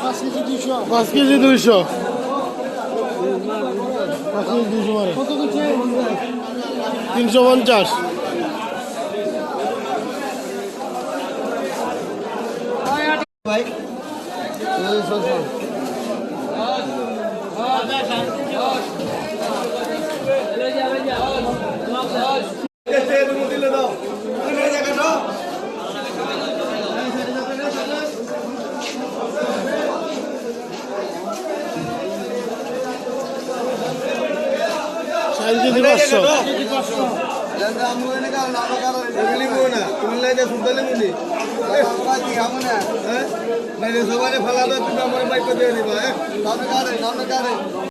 পাঁচ কেজি দুইশো পাঁচ কেজি দুইশো মানে তিনশো পঞ্চাশ ভাই কেজি পাঁচশো সবাই ফালা তুমি আমার বাইক দিয়ে দিবা হ্যাঁ